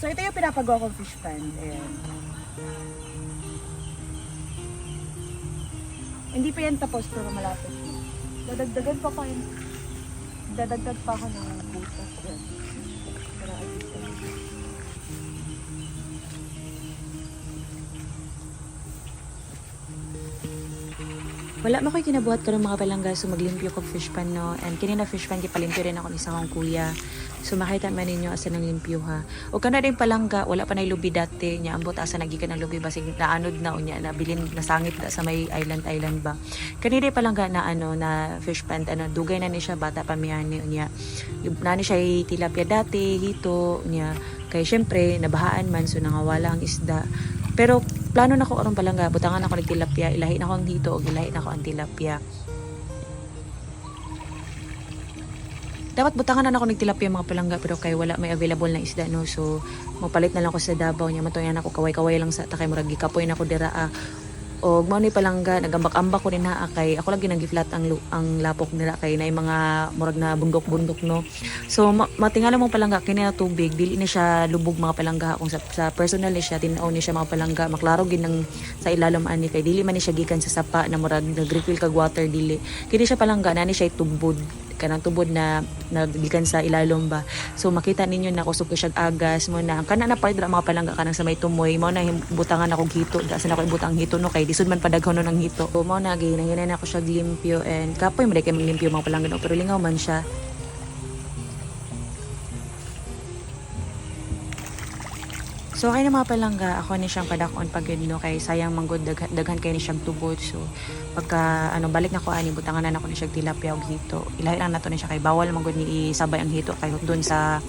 So, ito yung pinapagawa kong fish pan. Ayan. Hindi pa yan tapos, pero malapit. Dadagdagan pa ko yun. Dadagdag pa ako ng butas yan. Para ano. Wala mo ko'y kinabuhat ko ng mga palangga so maglimpyo ko fish pan no and kinina fish pan kipalimpyo rin ako ni sa akong kuya so makita man ninyo asa nang limpyo ha? O kana rin palangga. Wala pa nay lubi dati. Nya ambot asa nagikan ng lubi. Basig naanod na unya na bilin nasangit na sa may island island ba? Kanina palangga na ano na fish pan ano dugay na ni siya bata pa miyani unya. Nani siya tilapia dati hito unya. Kay syempre nabahaan man so nangawala ang isda. Pero plano na ko aron palangga. Butangan ako ng tilapia ilahi na ko ang hito o ilahi na ko ang tilapia dapat butangan na ako ng tilapia mga palangga pero kay wala may available na isda no? So mapalit na lang ko sa Davao nya matuyan ako kaway-kaway lang sa takay murag gikapoy na ko dira ah. o mao ni palangga nagambak-ambak ko rin ha kay ako lagi nang giflat ang ang lapok nila kay na mga murag na bundok-bundok no? So ma- matingala mo palangga kini na tubig dili na siya lubog mga palangga kung sa, sa personal ni siya tinaw ni siya mga palangga maklaro gid nang sa ilalim ani kay dili man ni siya gikan sa sapa na murag nag-refill kag water dili. Kini siya palangga na ni siya tubod kanang tubod na nagikan sa ilalom ba. So makita ninyo na kusog ko siya agas mo na kana na pa mga palangga kanang sa may tumoy mo na butangan ako hito da sa na ko ibutang hito no kay disud man padaghaw no ng hito. So mo na ginahinan ako siya limpyo and kapoy mo kay limpyo mga palangga no pero lingaw man siya So kay na mga palangga, ako ni siyang padakon pagid no kay sayang manggod dag- daghan kay ni siyang tubod. So pagka ano balik na ko ani butangan na ako ni siyang tilapia og hito. Ilahi lang nato ni siya kay bawal manggod ni isabay ang hito kay doon sa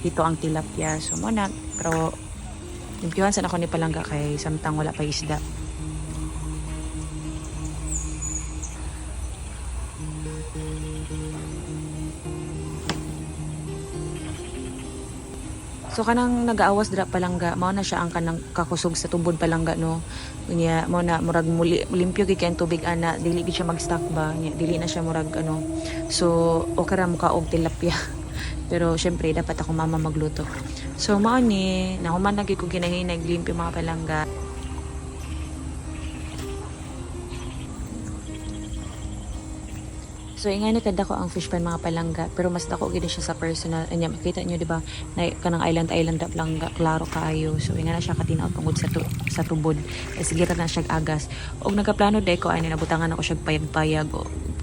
hito ang tilapia. So mo pero limpyuhan sa ako ni palangga kay samtang wala pa isda. So kanang nagaawas dira palangga, mao na siya ang kanang kakusog sa tubod palangga no. Unya mao na murag muli limpyo gyud kay tubig ana, dili gid siya mag-stock ba, nya dili na siya murag ano. So okay ra mo og tilapia. Pero syempre dapat ako mama magluto. So mao ni, nahuman lagi ko ginahinay limpyo mga palangga. So ingay ni kada ko ang fish pan mga palangga pero mas dako gid siya sa personal. Anya makita niyo di ba na kanang island island da palangga klaro kaayo. So ingay na siya katinaw tungod sa tu, sa tubod. Eh, sige na siya agas. Og nagaplano day ko ani nabutangan ako siya payag-payag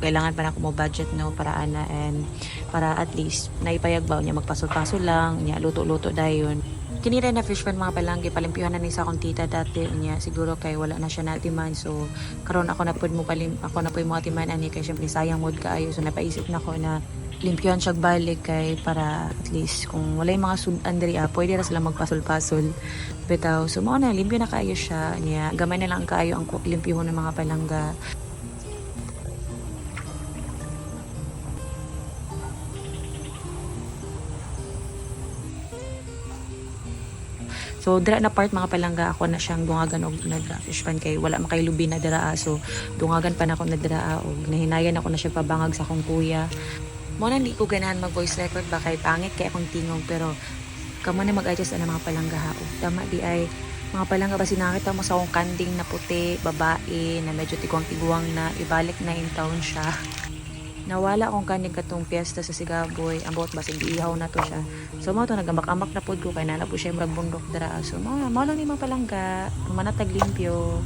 kailangan pa na ako mo budget no para ana and para at least naipayag ba niya magpasol-pasol lang niya luto-luto dayon kini rin na fish pan mga palanggi palimpyuhan na ni sa akong tita dati. Niya siguro kay wala na siya na timan so karon ako na pud mo palim ako na pud mo timan ani. Kay syempre sayang mod kaayo so napaisip na ko na limpyuhan siya balik kay para at least kung wala yung mga sudan diri ah, pwede ra sila magpasol-pasol bitaw so mo na limpyo na kaayo siya. Niya gamay na lang kaayo ang limpyuhon ng mga palangga So dira na part mga palangga ako na siyang dungagan og nadra fish pan kay wala makay lubi na dira so dungagan pa na ako na dira og nahinayan ako na siya pabangag sa akong kuya. Mo na ko ganahan mag voice record ba kay pangit kay akong tingog pero kamo na mag-adjust ana mga palangga ha. Og tama di ay mga palangga ba sinakita mo sa akong kanding na puti, babae na medyo tiguang-tiguang na ibalik na in town siya. Nawala akong kanig katong piyesta sa Sigaboy. Buot basig ihaw na to siya. So mo to nagambak-ambak na pod ko kay nana po siya murag bundok dara. So mo mo lang ni mga palangga, manatag limpyo.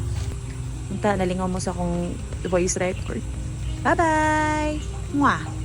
Unta nalingaw mo sa akong voice record. Bye-bye. Mwah.